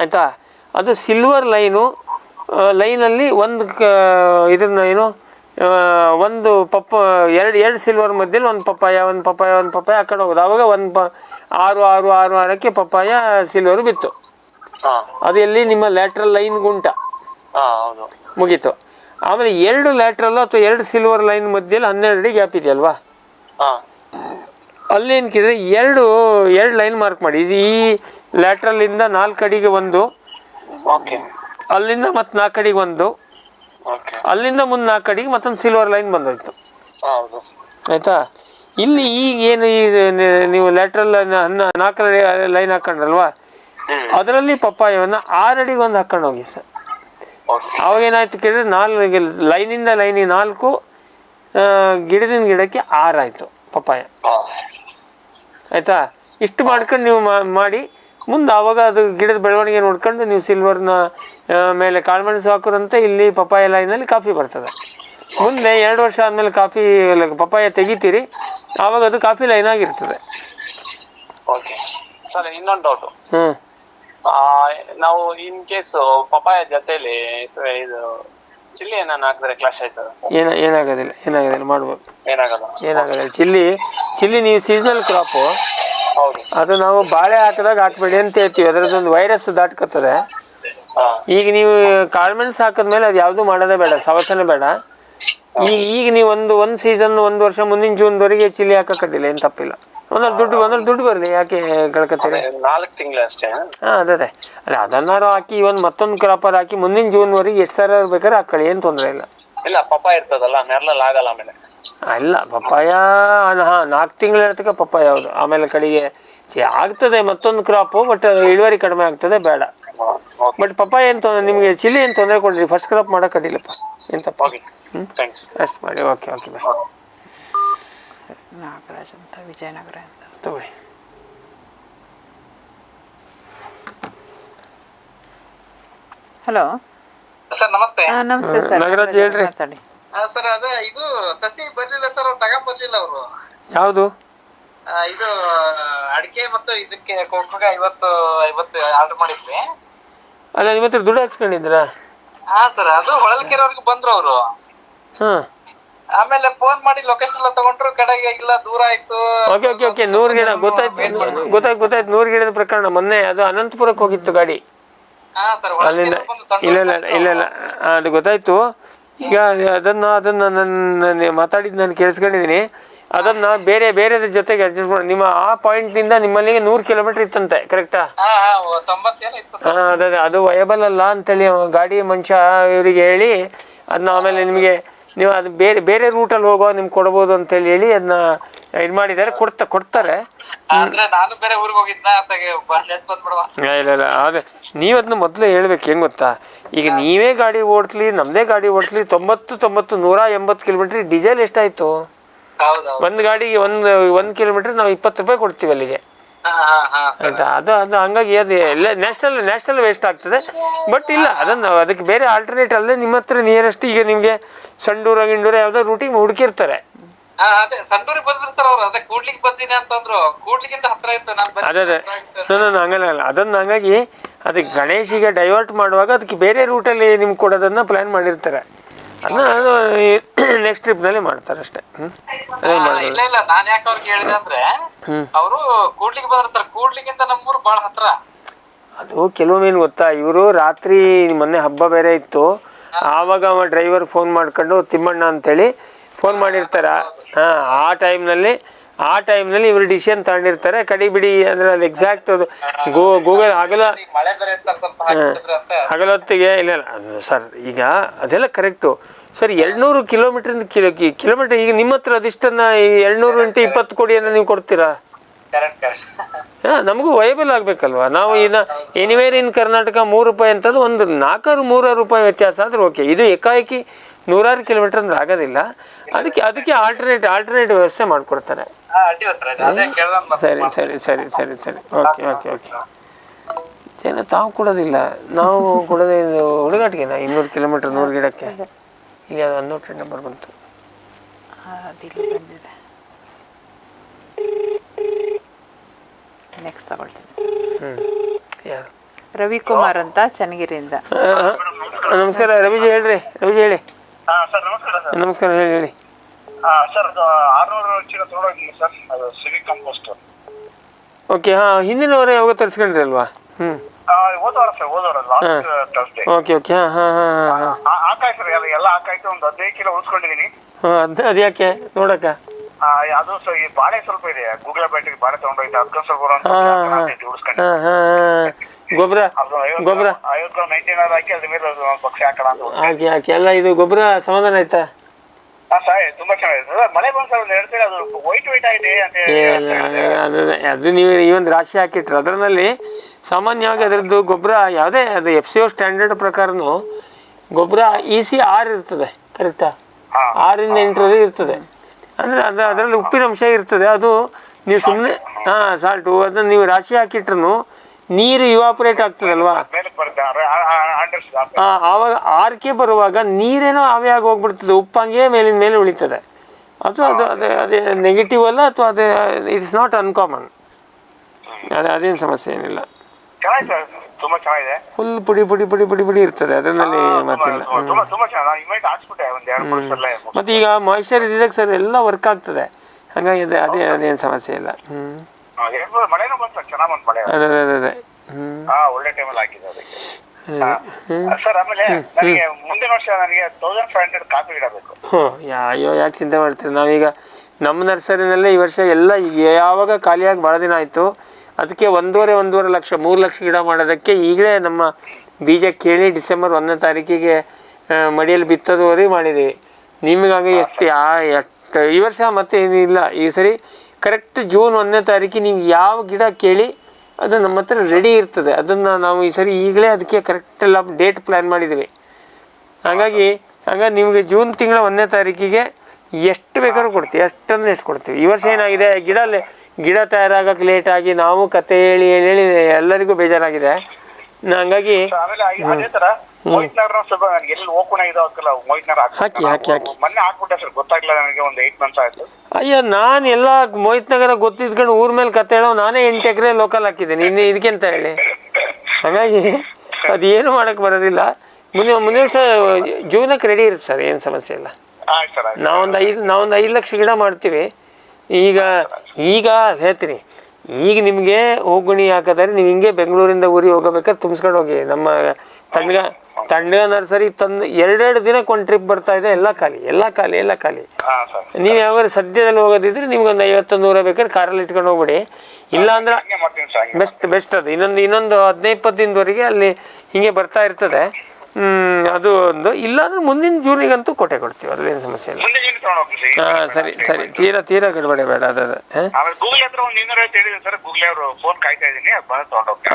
ಆಯಿತಾ? ಅದು ಸಿಲ್ವರ್ ಲೈನು ಲೈನಲ್ಲಿ ಒಂದು ಕ ಇದನ್ನ ಏನು ಒಂದು ಪಪ್ಪ ಎರಡು ಎರಡು ಸಿಲ್ವರ್ ಮಧ್ಯದಲ್ಲಿ ಒಂದು ಪಪ್ಪಾಯ ಒಂದು ಪಪ್ಪಾಯ ಒಂದು ಪಪ್ಪಾಯ ಹಾಕೊಂಡು ಹೋಗೋದು. ಆವಾಗ ಒಂದು ಪ ಆರು ಆರು ಆರು ಆರಕ್ಕೆ ಪಪ್ಪಾಯ ಸಿಲ್ವರ್ ಬಿತ್ತು. ಅದು ಎಲ್ಲಿ? ನಿಮ್ಮ ಲ್ಯಾಟ್ರಲ್ ಲೈನ್ ಗುಂಟ. ಮುಗೀತು. ಆಮೇಲೆ ಎರಡು ಲ್ಯಾಟ್ರಲ್ ಅಥವಾ ಎರಡು ಸಿಲ್ವರ್ ಲೈನ್ ಮಧ್ಯದಲ್ಲಿ ಹನ್ನೆರಡು ಅಡಿ ಗ್ಯಾಪ್ ಇದೆಯಲ್ವಾ ಹಾ. ಅಲ್ಲೇನಕ್ಕಿದ್ರೆ ಎರಡು ಎರಡು ಲೈನ್ ಮಾರ್ಕ್ ಮಾಡಿ. ಇದು ಈ ಲ್ಯಾಟ್ರಲ್ಲಿಂದ ನಾಲ್ಕು ಅಡಿಗೆ ಒಂದು. ಓಕೆ ಅಲ್ಲಿಂದ ಮತ್ತೆ ನಾಲ್ಕು ಅಡಿಗೆ ಒಂದು. ಅಲ್ಲಿಂದ ಮುಂದೆ ನಾಲ್ಕು ಅಡಿಗೆ ಮತ್ತೊಂದು ಸಿಲ್ವರ್ ಲೈನ್ ಬಂದೋಯ್ತು. ಹೌದು. ಆಯಿತಾ? ಇಲ್ಲಿ ಈಗ ಏನು ಈಗ ನೀವು ಲ್ಯಾಟ್ರಲ್ ನಾಲ್ಕರಡಿ ಲೈನ್ ಹಾಕೊಂಡ್ರಲ್ವಾ? ಅದರಲ್ಲಿ ಪಪ್ಪಾಯವನ್ನು ಆರಡಿಗೆ ಒಂದು ಹಾಕೊಂಡು ಹೋಗಿ ಸರ್. ಅವಾಗ ಏನಾಯ್ತು ಕೇಳಿದ್ರೆ ನಾಲ್ಕು ಲೈನಿಂದ ಲೈನಿಗೆ ನಾಲ್ಕು ಗಿಡದಿಂದ ಗಿಡಕ್ಕೆ ಆರಾಯಿತು ಪಪ್ಪಾಯ. ಆಯ್ತಾ? ಇಷ್ಟು ಮಾಡ್ಕೊಂಡು ನೀವು ಮಾಡಿ ಮುಂದೆ ಆವಾಗ ಅದು ಗಿಡದ ಬೆಳವಣಿಗೆ ನೋಡ್ಕೊಂಡು ನೀವು ಸಿಲ್ವರ್ನ ಮೇಲೆ ಕಾಳುಮೆಣಸು ಹಾಕೋದಂತೆ ಇಲ್ಲಿ ಪಪ್ಪಾಯ ಲೈನಲ್ಲಿ ಕಾಫಿ ಬರ್ತದೆ. ಮುಂದೆ ಎರಡು ವರ್ಷ ಆದಮೇಲೆ ಕಾಫಿ ಪಪ್ಪಾಯ ತೆಗಿತೀರಿ. ಆವಾಗ ಅದು ಕಾಫಿ ಲೈನ್ ಆಗಿರ್ತದೆ. ಓಕೆ ಸರ್ ಇನ್ನೊಂದು ಡೌಟು ಹ್ಞೂ ನಾವು ಇನ್ ಕೇಸ್ ಪಪಾಯ ಜೊತೆಲಿ ಇದು ಚಿಲ್ಲಿ ಏನಾನ ಹಾಕಿದ್ರೆ ಕ್ಲಾಶ್ ಆಯ್ತದ ಏನ ಏನಾಗೋದಿಲ್ಲ ಏನಾಗೋದಿಲ್ಲ ಮಾಡ್ಬೋದು. ಏನಾಗಲ್ಲ ಏನಾಗೋದಿಲ್ಲ. ಚಿಲ್ಲಿ ಚಿಲ್ಲಿ ನೀವು ಸೀಸನಲ್ ಕ್ರಾಪು ಹೌದು. ಅದು ನಾವು ಬಾಳೆ ಹಾಕಿದಾಗ ಹಾಕ್ಬೇಡಿ ಅಂತ ಹೇಳ್ತೀವಿ. ಅದರದ್ದೊಂದು ವೈರಸ್ ದಾಟ್ಕೊತದೆ. ಈಗ ನೀವು ಕಾಳ್ಮೆಣ್ಸ್ ಹಾಕಿದ್ಮೇಲೆ ಅದು ಯಾವುದು ಮಾಡೋದೇ ಬೇಡ ಸವಸನೆ ಬೇಡ. ಈಗ ಈಗ ನೀವು ಒಂದು ಒಂದು ಸೀಸನ್ ಒಂದು ವರ್ಷ ಮುಂದಿನ ಜೂನ್ವರೆಗೆ ಚಿಲ್ಲಿ ಹಾಕಕ್ಕಾಗಿಲ್ಲ ಏನು ತಪ್ಪಿಲ್ಲ. ಒಂದೊಂದು ದುಡ್ಡು ಒಂದೊಂದು ದುಡ್ಡು ಬರಲಿ ಯಾಕೆ ಕಳ್ಕೊತೀರಿ ನಾಲ್ಕು ತಿಂಗಳು ಅಷ್ಟೇ. ಹಾಂ ಅದೇ ಅಲ್ಲ ಅದನ್ನಾರು ಹಾಕಿ ಒಂದು ಮತ್ತೊಂದು ಕ್ರಾಪರ್ ಹಾಕಿ ಮುಂದಿನ ಜೂನ್ವರೆಗೆ ಎಷ್ಟು ಸಾವಿರ ಬೇಕಾದ್ರೆ ಹಾಕೊಳ್ಳಿ ಏನು ತೊಂದರೆ ಇಲ್ಲ. ಇಲ್ಲ ಪಪ್ಪಾಯ ಇರ್ತದಲ್ಲ ನೆರಳಲ್ಲಿ ಆಗಲ್ಲ ಆಮೇಲೆ. ಇಲ್ಲ ಪಪ್ಪಾಯ ಹಾಂ ನಾಲ್ಕು ತಿಂಗಳ ಇರ್ತಕ್ಕ ಪಪ್ಪಾಯ ಹೌದು. ಆಮೇಲೆ ಕಡೆಗೆ ಆಗ್ತದೆ ಮತ್ತೊಂದು ಕ್ರಾಪು ಬಟ್ ಇಳುವರಿ ಕಡಿಮೆ ಆಗ್ತದೆ ಬೇಡ. ಬಟ್ ಪಪ್ಪ ಏನು ತೊಂದರೆ ನಿಮಗೆ ಚಿಲ್ಲಿ ಏನು ತೊಂದರೆ ಕೊಡ್ರಿ ಫಸ್ಟ್ ಕ್ರಾಪ್ ಮಾಡೋಕೆ ಏನು ತಪ್ಪ? ಅಷ್ಟು ಮಾಡಿ ಓಕೆ ಓಕೆ ಬಾಯ್ ಸರಿ ನಾಗರಾಜ್ ಅಂತ ವಿಜಯನಗರ ಅಂತ. ತಗೊಳ್ಳಿ. ಹಲೋ ಸರ್ ನಮಸ್ತೆ. ನಮಸ್ತೆ ಸರ್. ನಾಗರಾಜ್ ಹೇಳ್ರಿ. ಮಾತಾಡಿ. ಸರ್ ಅದೇ ಇದು ಸಸಿ ಬರ್ಲಿಲ್ಲ ಸರ್ ಅವ್ರು ತಗೊಂಡ್ ಬರ್ಲಿಲ್ಲ ಅವರು. ಯಾವುದು? ಇದು ಅಡಿಕೆ ಮತ್ತು ಇದಕ್ಕೆ ಕೊಟ್ರಾಗ ಐವತ್ತು ಐವತ್ತು ಆರ್ಡರ್ ಮಾಡಿದ್ವಿ. ಅಲ್ಲ ಹತ್ರ ದುಡ್ಡು ಹಾಕ್ಸ್ಕೊಂಡಿದ್ರ ಹಾ ಸರ್ ಅದು ಹೊಳಲ್ಕೆರೆವರೆಗೂ ಬಂದ್ರು ಅವರು. ಹಾಂ. ಆಮೇಲೆ ಫೋನ್ ಮಾಡಿ ಲೊಕೇಶನ್ ಎಲ್ಲ ತಗೊಂಡ್ರು ಕಡೆಗೆ ಇಲ್ಲ ದೂರ ಆಯ್ತು. ಓಕೆ ಓಕೆ ಓಕೆ ನೂರು ಗಿಡ ಗೊತ್ತಾಯ್ತು ಗೊತ್ತಾಯ್ತು ಗೊತ್ತಾಯ್ತು. ನೂರು ಗಿಡದ ಪ್ರಕರಣ. ಮೊನ್ನೆ ಅದು ಅನಂತಪುರಕ್ಕೆ ಹೋಗಿತ್ತು ಗಾಡಿ. ಅಲ್ಲಿಂದ ಇಲ್ಲ ಇಲ್ಲ ಇಲ್ಲ ಇಲ್ಲ. ಇಲ್ಲ ಅದು ಗೊತ್ತಾಯ್ತು. ಈಗ ಅದನ್ನು ಅದನ್ನ ನನ್ನ ಮಾತಾಡಿದ್ದು ನಾನು ಕೇಳಿಸ್ಕೊಂಡಿದ್ದೀನಿ. ಅದನ್ನು ಬೇರೆ ಬೇರೆ ಜೊತೆಗೆ ಅಡ್ಜಸ್ಟ್ ಮಾಡಿ. ನಿಮ್ಮ ಆ ಪಾಯಿಂಟ್ನಿಂದ ನಿಮ್ಮಲ್ಲಿಗೆ ನೂರು ಕಿಲೋಮೀಟರ್ ಇತ್ತಂತೆ ಕರೆಕ್ಟಾ ಅದೇ ಅದು. ವಯಬಲ್ ಅಲ್ಲ ಅಂತೇಳಿ ಗಾಡಿ ಮನುಷ್ಯ ಇವರಿಗೆ ಹೇಳಿ ಅದನ್ನ ಆಮೇಲೆ ನಿಮಗೆ ನೀವು ಅದು ಬೇರೆ ಬೇರೆ ರೂಟಲ್ಲಿ ಹೋಗೋ ನಿಮ್ಗೆ ಕೊಡ್ಬೋದು ಅಂತೇಳಿ ಹೇಳಿ ಅದನ್ನ ಇದು ಮಾಡಿದ್ದಾರೆ ಕೊಡ್ತಾ ಕೊಡ್ತಾರೆ. ಇಲ್ಲ ಇಲ್ಲ ಅದೇ ನೀವು ಅದನ್ನ ಮೊದಲು ಹೇಳ್ಬೇಕು ಹೆಂಗೆ ಗೊತ್ತಾ? ಈಗ ನೀವೇ ಗಾಡಿ ಓಡಿಸ್ಲಿ ನಮ್ಮದೇ ಗಾಡಿ ಓಡಿಸ್ಲಿ ತೊಂಬತ್ತು ತೊಂಬತ್ತು ನೂರ ಎಂಬತ್ತು ಕಿಲೋಮೀಟ್ರ್ ಡೀಸೆಲ್ ಎಷ್ಟಾಯಿತು? ಒಂದು ಗಾಡಿಗೆ ಒಂದ್ ಒಂದು ಕಿಲೋಮೀಟರ್ ನಾವು ಇಪ್ಪತ್ತು ರೂಪಾಯಿ ಕೊಡ್ತೀವಿ ಅಲ್ಲಿಗೆ. ಆಯ್ತಾ? ಅದು ಅದು ಹಂಗಾಗಿ ಅದು ಎಲ್ಲ ನ್ಯಾಷನಲ್ ನ್ಯಾಷನಲ್ ವೇಸ್ಟ್ ಆಗ್ತದೆ. ಬಟ್ ಇಲ್ಲ ಅದನ್ನ ಅದಕ್ಕೆ ಬೇರೆ ಆಲ್ಟರ್ನೇಟ್ ಅಲ್ಲದೆ ನಿಮ್ಮ ಹತ್ರ ನಿಯರೆಸ್ಟ್ ಈಗ ನಿಮಗೆ ಸಂಡೂರ ಗಿಂಡೂರ ಯಾವುದೋ ರೂಟಿಂಗ್ ಹುಡುಕಿರ್ತಾರೆ. ಅದೇ ನಾನು ಅದೇ ಅದೇ. ನಾನು ಹಂಗಲ್ಲ ಅಲ್ಲ ಅದನ್ನು ಹಂಗಾಗಿ ಅದಕ್ಕೆ ಗಣೇಶಿಗೆ ಡೈವರ್ಟ್ ಮಾಡುವಾಗ ಅದಕ್ಕೆ ಬೇರೆ ರೂಟಲ್ಲಿ ನಿಮ್ಗೆ ಕೊಡೋದನ್ನ ಪ್ಲ್ಯಾನ್ ಮಾಡಿರ್ತಾರೆ. ಅದನ್ನ [coughs] ಅದು ಟ್ರಿಪ್ನಲ್ಲಿ ಮಾಡ್ತಾರೆ ಅಷ್ಟೇ. ಇಲ್ಲ ಇಲ್ಲ ನಾನು ಯಾಕೆ ಅವ್ರಿಗೆ ಹೇಳಿದೆ ಅಂದ್ರೆ ಅವರು ಕೂಡ್ಲಿಗೆ ಬಂದಿರ್ತಾರೆ ಕೂಡ್ಲಿಗಿಂತ ನಮ್ಮೂರು ಬಹಳ ಹತ್ರ. ಅದು ಕೆಲವೊಮ್ಮೆ ಗೊತ್ತಾ? ಇವರು ರಾತ್ರಿ ಮೊನ್ನೆ ಹಬ್ಬ ಬೇರೆ ಇತ್ತು. ಆವಾಗ ಅವ ಡ್ರೈವರ್ ಫೋನ್ ಮಾಡ್ಕೊಂಡು ತಿಮ್ಮಣ್ಣ ಅಂತೇಳಿ ಫೋನ್ ಮಾಡಿರ್ತಾರ. ಹಾಂ ಆ ಟೈಮ್ನಲ್ಲಿ ಆ ಟೈಮ್ನಲ್ಲಿ ಇವರು ಡಿಸಿಷನ್ ತಗೊಂಡಿರ್ತಾರೆ. ಕಡಿ ಬಿಡಿ ಅಂದ್ರೆ ಅದು ಎಕ್ಸಾಕ್ಟ್ ಅದು ಗೂಗಲ್ ಹಗಲ ಹಗಲೊತ್ತಿಗೆ ಇಲ್ಲ ಇಲ್ಲ. ಸರ್ ಈಗ ಅದೆಲ್ಲ ಕರೆಕ್ಟು ಸರ್ ಎರಡ್ನೂರು ಕಿಲೋಮೀಟ್ರಿಂದ ಕಿಲೋ ಕಿಲೋಮೀಟರ್ ಈಗ ನಿಮ್ಮ ಹತ್ರ ಅದಿಷ್ಟನ್ನ ಈ ಎರಡುನೂರು ಇಂಟು ಇಪ್ಪತ್ತು ಅಂತ ನೀವು ಕೊಡ್ತೀರಾ? ಹಾಂ ನಮಗೂ ವಯಬಲ್ ಆಗಬೇಕಲ್ವಾ? ನಾವು ಇನ್ನು ಎನಿವೇರ್ ಇನ್ ಕರ್ನಾಟಕ ಮೂರು ರೂಪಾಯಿ ಅಂತದ್ದು ಒಂದು ನಾಲ್ಕಾರು ಮೂರಾರು ರೂಪಾಯಿ ವ್ಯತ್ಯಾಸ ಆದ್ರೆ ಓಕೆ ಇದು ಏಕಾಏಕಿ ನೂರಾರು ಕಿಲೋಮೀಟರ್ ಅಂದ್ರೆ ಆಗೋದಿಲ್ಲ. ಅದಕ್ಕೆ ಅದಕ್ಕೆ ಆಲ್ಟರ್ನೇಟ್ ಆಲ್ಟರ್ನೇಟ್ ವ್ಯವಸ್ಥೆ ಮಾಡಿಕೊಡ್ತಾರೆ. ಸರ್ ಸರಿ ಸರಿ ಸರಿ ಸರಿ ಸರಿ. Okay okay okay. ಏನು ತಾವು ಕೊಡೋದಿಲ್ಲ. ನಾವು ಕೊಡೋದೇ ಇದು ಹುಡುಗಾಟಿಗೆನಾ ಇನ್ನೂರು ಕಿಲೋಮೀಟ್ರ್ ನೂರು ಗಿಡಕ್ಕೆ? ಇಲ್ಲಿ ಅದು ಟ್ರೈನ್ ನಂಬರ್ ಬಂತು. ಅದಿಲ್ಲಿ ಬಂದಿದೆ. ನೆಕ್ಸ್ಟ್ ತಗೊಳ್ತೀನಿ ಸರ್. ಹ್ಞೂ ಯಾರು? ರವಿಕುಮಾರ್ ಅಂತ ಚನ್ನಗಿರಿಯಿಂದ. ನಮಸ್ಕಾರ ರವಿಜಿ ಹೇಳ್ರಿ. ರವಿಜಿ ಹೇಳಿ. ನಮಸ್ಕಾರ ಸರ್. ನಮಸ್ಕಾರ ಹೇಳಿ ಹೇಳಿ. ಸರ್ ಆರ್ನೂರು ಚೀಲ ತೊಗೊಂಡೋಗಿ ಸರ್. ಅದು ಸಿವಿಕ್ ಕಂಪೋಸ್ಟ್ ಓಕೆ ಹಾಂ ಹಿಂದಿನವರೇ ಯಾವಾಗ ತರಿಸ್ಕೊಂಡ್ರಿ ಅಲ್ವಾ? ಹ್ಞೂ ಓದೋರ ಸರ್ ಓದೋರ ಲಾಸ್ಟ್ ಥರ್ಸ್ಡೇ ಓಕೆ ಓಕೆ ಹಾಂ ಹಾಂ ಹಾಂ ಹಾಂ ಹಾಕಾಯ್ತು ಸರ್ ಎಲ್ಲ ಎಲ್ಲ ಹಾಕಾಯ್ತು ಒಂದು ಹದಿನೈದು ಕಿಲೋ ಉಳಿಸ್ಕೊಂಡಿದ್ದೀನಿ ಹಾಂ ಅದು ಅದು ಯಾಕೆ? ನೋಡಕ್ಕ. ಆ, ಅದು ಸೊ ಈ ಬಾಳೆ ಸ್ವಲ್ಪ ಇದೆ. ಗೂಗಲ್ ಬಾಳೆ ಸ್ವಲ್ಪ ಉಳಿಸ್ಕೊಂಡು. ಹಾಂ ಹಾಂ ಗೊಬ್ಬರ ಗೊಬ್ಬರ ಐವತ್ತು ಗ್ರಾಮ್ ಹಾಕಿ ಅದ್ರ ಮೇಲೆ ಪಕ್ಷಿ ಹಾಕೋಣ ಅಂತ. ಹಾಕಿ ಹಾಕಿ. ಎಲ್ಲ ಇದು ಗೊಬ್ಬರ ಸಮಾಧಾನ ಆಯ್ತಾ? ತುಂಬಾ ಚೆನ್ನಾಗಿದೆ. ಮಳೆ ಬಂದ್ ಸರ್ ಒಂದು ಎರಡು ಅದು ವೈಟ್ ವೈಟ್ ಆಗಿದೆ ಅಂತ ಅದು ಅದು ನೀವು ಈ ಒಂದು ರಾಶಿ ಹಾಕಿಟ್ರಿ ಅದರಲ್ಲಿ ಸಾಮಾನ್ಯವಾಗಿ ಅದರದ್ದು ಗೊಬ್ಬರ ಯಾವುದೇ ಅದು ಎಫ್ ಸಿ ಒ ಸ್ಟ್ಯಾಂಡರ್ಡ್ ಪ್ರಕಾರನು ಗೊಬ್ಬರ ಇ ಸಿ ಆರ್ ಇರ್ತದೆ ಕರೆಕ್ಟಾ. ಆರಿಂದ ಎಂಟರಲ್ಲಿ ಇರ್ತದೆ. ಅಂದರೆ ಅದು ಅದರಲ್ಲಿ ಉಪ್ಪಿನ ಅಂಶ ಇರ್ತದೆ ಅದು ನೀವು ಸುಮ್ಮನೆ ಹಾಂ ಸಾಲ್ಟು ಅದನ್ನು ನೀವು ರಾಶಿ ಹಾಕಿಟ್ರು ನೀರು ಇವಾಪರೇಟ್ ಆಗ್ತದಲ್ವಾ? ಆವಾಗ ಆರ್ಕೆ ಬರುವಾಗ ನೀರೇನೋ ಆವಿ ಆಗಿ ಹೋಗ್ಬಿಡ್ತದೆ ಉಪ್ಪು ಹಂಗೆ ಮೇಲಿನ ಮೇಲೆ ಉಳಿತದೆ. ಅದು ಅದು ಅದೇ ಅದೇ ನೆಗೆಟಿವ್ ಅಲ್ಲ ಅಥವಾ ಅದೇ ಇಟ್ಸ್ ನಾಟ್ ಅನ್ಕಾಮನ್ ಅದೇ ಅದೇನು ಸಮಸ್ಯೆ ಏನಿಲ್ಲ. ತುಂಬಾ ಚೆನ್ನಾಗಿದೆ. ಫುಲ್ ಪುಡಿ ಪುಡಿ ಪುಡಿ ಪುಡಿ ಪುಡಿ ಇರ್ತದೆ ಅದರಲ್ಲಿ ಮತ್ತಿಲ್ಲ. ಮತ್ತು ಈಗ ಮಾಯಿಶ್ಚರ್ ಇದ್ದಾಗ ಸರ್ ಎಲ್ಲ ವರ್ಕ್ ಆಗ್ತದೆ. ಹಾಗಾಗಿ ಅದೇ ಅದೇ ಅದೇನು ಸಮಸ್ಯೆ ಇಲ್ಲ. ಹ್ಞೂ ಹಾ, ಎರಡು ಮೂರು ಮಳೆನೂ ಬಂತು ಚೆನ್ನಾಗ್ ಬಂತು ಮಳೆ. ಅದೇ ಅದೇ ಅದೇ ಅದೇ. ಸರ್ ಆಮೇಲೆ ನನಗೆ ಮುಂದಿನ ವರ್ಷ ನನಗೆ ತೌಸಂಡ್ ಫೈವ್ ಹಂಡ್ರೆಡ್ ಕಾಪಿ ಇಡಬೇಕು. ಹ್ಞೂ ಅಯ್ಯೋ ಯಾಕೆ ಚಿಂತೆ ಮಾಡ್ತೀರಿ? ನಾವೀಗ ನಮ್ಮ ನರ್ಸರಿನಲ್ಲೇ ಈ ವರ್ಷ ಎಲ್ಲ ಯಾವಾಗ ಖಾಲಿಯಾಗಿ ಭಾಳ ದಿನ ಆಯಿತು ಅದಕ್ಕೆ ಒಂದೂವರೆ ಒಂದೂವರೆ ಲಕ್ಷ ಮೂರು ಲಕ್ಷ ಗಿಡ ಮಾಡೋದಕ್ಕೆ ಈಗಲೇ ನಮ್ಮ ಬೀಜ ಕೇಳಿ ಡಿಸೆಂಬರ್ ಒಂದನೇ ತಾರೀಕಿಗೆ ಮಡಿಯಲ್ಲಿ ಬಿತ್ತದವರೆಗೆ ಮಾಡಿದ್ದೀವಿ. ನಿಮಗಾಗಿ ಎಷ್ಟು ಯಾ ಎಷ್ಟು ಈ ವರ್ಷ ಮತ್ತೆ ಏನಿಲ್ಲ ಈ ಸರಿ ಕರೆಕ್ಟ್ ಜೂನ್ ಒಂದನೇ ತಾರೀಕಿಗೆ ನೀವು ಯಾವ ಗಿಡ ಕೇಳಿ ಅದು ನಮ್ಮ ಹತ್ರ ರೆಡಿ ಇರ್ತದೆ. ಅದನ್ನು ನಾವು ಈ ಸರಿ ಈಗಲೇ ಅದಕ್ಕೆ ಕರೆಕ್ಟ್ ಎಲ್ಲ ಡೇಟ್ ಪ್ಲ್ಯಾನ್ ಮಾಡಿದ್ದೀವಿ ಹಾಗಾಗಿ ಹಾಗಾಗಿ ನಿಮಗೆ ಜೂನ್ ತಿಂಗಳ ಒಂದನೇ ತಾರೀಕಿಗೆ ಎಷ್ಟು ಬೇಕಾದ್ರೂ ಕೊಡ್ತೀವಿ. ಎಷ್ಟಂದ್ರೆ ಎಷ್ಟು ಕೊಡ್ತೀವಿ ಈ ವರ್ಷ ಏನಾಗಿದೆ? ಗಿಡ ಗಿಡ ತಯಾರಾಗಕ್ಕೆ ಲೇಟ್ ಆಗಿ ನಾವು ಕತೆ ಹೇಳಿ ಹೇಳಿ ಹೇಳಿ ಎಲ್ಲರಿಗೂ ಬೇಜಾರಾಗಿದೆ. ಹಂಗಾಗಿ ಸ್ವಲ್ಪ ನನಗೆ ಎಲ್ಲಿ ಓಪನ್ ನಗರ ಹಾಕಿ, ಹಾಕಿ, ಹಾಕಿ. ಮೊನ್ನೆ ಹಾಕ್ಬಿಟ್ಟೆ ಸರ್ ಗೊತ್ತಾಗ್ಲಿಲ್ಲ ನನಗೆ ಒಂದು ಏಟ್ ಮಂತ್ಸ್ ಆಯ್ತು. ಅಯ್ಯೋ ನಾನು ಎಲ್ಲ ಮೋಹಿತ್ ನಗರ ಗೊತ್ತಿದ್ಕೊಂಡು ಊರ ಮೇಲೆ ಕತೆ ಹೇಳೋ ನಾನೇ ಎಂಟು ಎಕರೆ ಲೋಕಲ್ ಹಾಕಿದ್ದೀನಿ. ಇನ್ನು ಇದಕ್ಕೆಂತ ಹೇಳಿ? ಹಾಗಾಗಿ ಅದೇನು ಮಾಡಕ್ಕೆ ಬರೋದಿಲ್ಲ. ಮುಂದೆ ಮುಂದಿನ ವರ್ಷ ಜೀವನಕ್ಕೆ ರೆಡಿ ಇರುತ್ತೆ ಸರ್ ಏನು ಸಮಸ್ಯೆ ಇಲ್ಲ. ಆಯ್ತು ಸರ್ ಆಯ್ತು ನಾವೊಂದು ಐದು ನಾವೊಂದು ಐದು ಲಕ್ಷ ಗಿಡ ಮಾಡ್ತೀವಿ. ಈಗ ಈಗ ಹೇಳ್ತೀನಿ. ಈಗ ನಿಮಗೆ ಹೋಗುಣಿ ಹಾಕಿದ್ರೆ ನೀವು ಹಿಂಗೆ ಬೆಂಗಳೂರಿಂದ ಊರಿಗೆ ಹೋಗಬೇಕಾದ್ರೆ ತುಂಬಿಸ್ಕೊಂಡು ಹೋಗಿ. ನಮ್ಮ ತಂಡ್ಗ ತಂಡ್ಗ ನರ್ಸರಿ ತಂದು ಎರಡೆರಡು ದಿನಕ್ಕೆ ಒಂದು ಟ್ರಿಪ್ ಬರ್ತಾ ಇದೆ ಎಲ್ಲ ಖಾಲಿ ಎಲ್ಲ ಖಾಲಿ ಎಲ್ಲ ಖಾಲಿ. ನೀವು ಯಾವಾಗ ಸದ್ಯದಲ್ಲಿ ಹೋಗೋದಿದ್ರೆ ನಿಮ್ಗೊಂದು ಐವತ್ತು ನೂರ ಬೇಕಾದ್ರೆ ಕಾರಲ್ಲಿ ಇಟ್ಕೊಂಡು ಹೋಗ್ಬಿಡಿ. ಇಲ್ಲ ಅಂದ್ರೆ ಹಂಗೆ ಮಾಡ್ತೀನಿ ಸರ್ ಹಂಗೆ ಬೆಸ್ಟ್ ಬೆಸ್ಟ್ ಅದು. ಇನ್ನೊಂದು ಇನ್ನೊಂದು ಹದಿನೈದು ಇಪ್ಪತ್ತು ದಿನದವರೆಗೆ ಅಲ್ಲಿ ಹಿಂಗೆ ಬರ್ತಾ ಇರ್ತದೆ. ಹ್ಮ್, ಅದು ಒಂದು. ಇಲ್ಲಾಂದ್ರೆ ಮುಂದಿನ ಜೂನಿಗಂತೂ ಕೊಟ್ಟೆ ಕೊಡ್ತೀವಿ ಅದ್ರೇನು ಸಮಸ್ಯೆ ಇಲ್ಲ. ಹಾಂ ಸರಿ ಸರಿ. ತೀರಾ ತೀರಾ ಗಡಬಡೆ ಬೇಡ ಅದು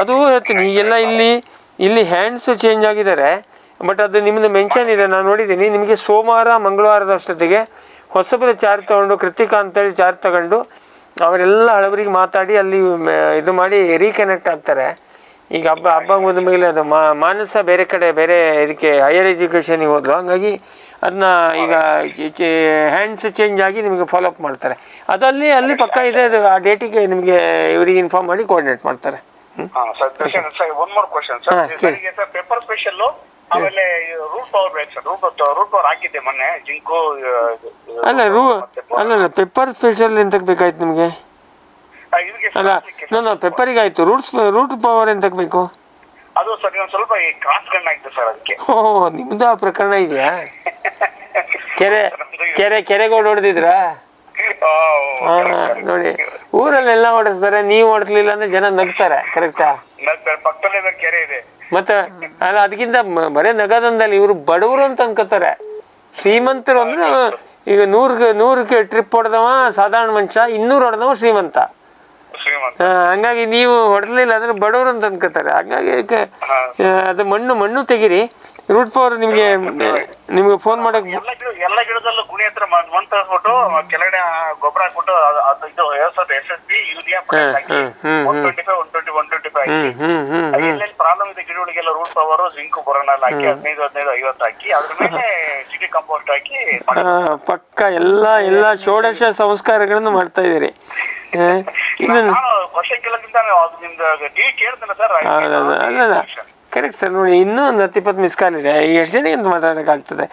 ಅದು ಹೇಳ್ತೀನಿ ಈಗೆಲ್ಲ ಇಲ್ಲಿ ಇಲ್ಲಿ ಹ್ಯಾಂಡ್ಸು ಚೇಂಜ್ ಆಗಿದ್ದಾರೆ ಬಟ್ ಅದು ನಿಮ್ಮದು ಮೆನ್ಷನ್ ಇದೆ, ನಾನು ನೋಡಿದ್ದೀನಿ. ನಿಮಗೆ ಸೋಮವಾರ, ಮಂಗಳವಾರದ ಅಷ್ಟೊತ್ತಿಗೆ ಹೊಸಬರ ಚಾರ್ಜ್ ತೊಗೊಂಡು, ಕೃತಿಕಾ ಅಂತೇಳಿ ಚಾರ್ಜ್ ತಗೊಂಡು ಅವರೆಲ್ಲ ಹಳಬರಿಗೆ ಮಾತಾಡಿ ಅಲ್ಲಿ ಇದು ಮಾಡಿ ರೀಕನೆಕ್ಟ್ ಆಗ್ತಾರೆ. ಈಗ ಹಬ್ಬ ಹಬ್ಬ ಮುಗಿದ ಮೇಲೆ ಅದು ಮಾನಸ ಬೇರೆ ಕಡೆ, ಬೇರೆ ಇದಕ್ಕೆ ಹೈಯರ್ ಎಜುಕೇಷನಿಗೆ ಹೋದ್ಲು. ಹಂಗಾಗಿ ಅದನ್ನ ಈಗ ಹ್ಯಾಂಡ್ಸ್ ಚೇಂಜ್ ಆಗಿ ನಿಮಗೆ ಫಾಲೋ ಅಪ್ ಮಾಡ್ತಾರೆ. ಅದಲ್ಲಿ ಅಲ್ಲಿ ಪಕ್ಕ ಇದೆ, ಅದು ಆ ಡೇಟಿಗೆ ನಿಮಗೆ ಇವರಿಗೆ ಇನ್ಫಾರ್ಮ್ ಮಾಡಿ ಕೋಆರ್ಡಿನೇಟ್ ಮಾಡ್ತಾರೆ. Sir question sir one more question sir ನನಗೆ ಸರ್ ಪೇಪರ್ ಸ್ಪೆಷಲ್ ಆಮೇಲೆ ರೂಟ್ ಪವರ್ ಬೇಕು ಸರ್ ರೂಟ್ ರೂಟ್ ಪವರ್ ಹಾಕಿದ್ದೆ ಮೊನ್ನೆ ಜಿಂಕು ಅಲ್ಲ ರೂ ಅಲ್ಲ ಪೆಪ್ಪರ್ ಸ್ಪೆಷಲ್ ಎಂತಕ್ಕೆ ಬೇಕಾಯ್ತು ನಿಮಗೆ? ಅಲ್ಲ ನಾನು ಪೆಪ್ಪರಿಗೆ ಆಯಿತು ರೂಟ್ಸ್ ರೂಟ್ ಪವರ್ ಎಂತಕ್ಕೆ ಬೇಕು? ಅದು ಸರ್ ನೀವು ಸ್ವಲ್ಪ ಈ ಕ್ರಾಸ್ ಗಂಡ್ ಆಯ್ತು ಸರ್ ಅದಕ್ಕೆ. ಓ ನಿಮ್ದು ಆ ಪ್ರಕರಣ ಇದೆಯಾ? [laughs] ಕೆರೆ ಕೆರೆ ಕೆರೆಗೆ ಓಡಾಡ್ದಿದ್ರಾ ಆ, ಹಾ ನೋಡಿ. ಊರಲ್ಲೆಲ್ಲ ಓಡಿಸ್ತಾರೆ ನೀವು ಓಡಿಸ್ಲಿಲ್ಲ ಅಂದ್ರೆ ಜನ ನಗ್ತಾರೆ ಕರೆಕ್ಟಾ ಮತ್ತೆ ಅಲ್ಲ ಅದಕ್ಕಿಂತ ಬರೀ ನಗದಂದಲ್ಲಿ ಇವರು ಬಡವರು ಅಂತ ಅನ್ಕೋತಾರೆ. ಶ್ರೀಮಂತರು ಅಂದ್ರೆ ಈಗ ನೂರ್ಗೆ ನೂರಕ್ಕೆ ಟ್ರಿಪ್ ಹೊಡೆದವ ಸಾಧಾರಣ ಮನುಷ್ಯ ಇನ್ನೂರು ಹೊಡೆದವ ಶ್ರೀಮಂತ. ಹಂಗಾಗಿ ನೀವು ಹೊಡೆಲಿಲ್ಲ ಅಂದ್ರೆ ಬಡವರು ಅಂತ ಅನ್ಕೋತಾರೆ. ಹಂಗಾಗಿ ಅದು ಮಣ್ಣು ಮಣ್ಣು ತೆಗಿರಿ. ರೂಟ್ ಫೋರ್ ನಿಮಗೆ ನಿಮಗೆ ಫೋನ್ ಮಾಡಕ್ ಎಲ್ಲ ಗಿಡ ಎಲ್ಲ ಗಿಡದಲ್ಲೂ ಗುಣಿ ಹತ್ರ ಮಣ್ಣು ಕೊಟ್ಟು ಕೆಳಗಡೆ ಗೊಬ್ಬರ ಹಾಕ್ಬಿಟ್ಟು ಅದು- ಅದು ಇದು ವ್ಯವಸ್ಥೆ ಎಸ್ ಎಸ್ ಬಿ ಯೂರಿಯಾ ಹಾಕಿ. One twenty five one twenty one twenty five hmm hmm hmm ಎಲ್ಲೆಲ್ಲಿ ಪ್ರಾಬ್ಲಮ್ ಇದೆ ಗಿಡಗಳಿಗೆಲ್ಲ ರೂಟ್ ಪವರ್ ಜಿಂಕ್ ಬರೋಣ ಹಾಕಿ ಹದಿನೈದು ಹದಿನೈದು ಐವತ್ತು ಹಾಕಿ. ಅದ್ರ ಮೇಲೆ ಸಿಟಿ ಕಂಪೋಸ್ಟ್ ಹಾಕಿ ಮಾಡಿ. ಆ, ಪಕ್ಕ ಎಲ್ಲ ಎಲ್ಲ ಷೋಡಶ ಸಂಸ್ಕಾರಗಳನ್ನು ಮಾಡ್ತಾ ಇದ್ದೀರಿ. ಆ, [laughs] ಇನ್ನು ನಾನು ವರ್ಷ ಕೇಳೋದ್ರಿಂದ ಅದು ನಿಮ್ದು ಡಿ ಕೇಳ್ತೇನೆ ಸರ್ ಅಲ್ಲಲ್ಲ ಕರೆಕ್ಟ್ ಸರ್ ನೋಡಿ ಇನ್ನೂ ಒಂದು ಹತ್ತು ಇಪ್ಪತ್ತು ಮಿಸ್ ಕಾಲ್ ಇದೆ ಎಷ್ಟು ಜನಕ್ಕೆ ಅಂತ ಮಾತಾಡೋಕ್ಕಾಗ್ತದೆ?